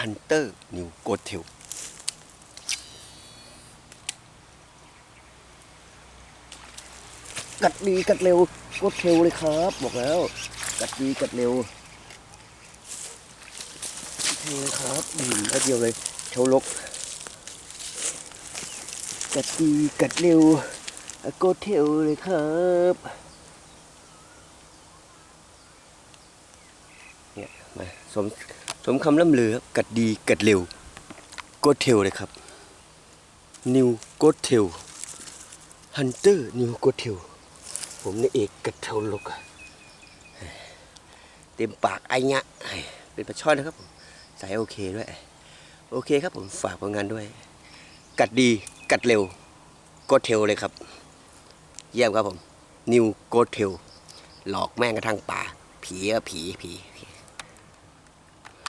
ฮันเตอร์นิวโกเทลกัดดีกัดเร็วโกเทลเลยครับ บอกแล้ว กัดดีกัดเร็วเทลเลยครับอืมแป๊บเดียวเลยเชาลก กัดดีกัดเร็วโกเทลเลยครับเนี่ยมาสม สมคำล่ำลือครับกัดดีกัดเร็วโกเทลเลยครับนิวโกเทลฮันเตอร์นิวโกเทลผมนี่เอกกัดเทลลกอะเต็มปากไอ้เนี้ยเป็นปลาช่อนนะครับผมใส่โอเคด้วย โอเคครับผมฝากผลงานด้วย กัดดีกัดเร็วโกเทลเลยครับ เยี่ยมครับผมนิวโกเทลหลอกแม่งกระทั่งป่าผีก็ผีผีผี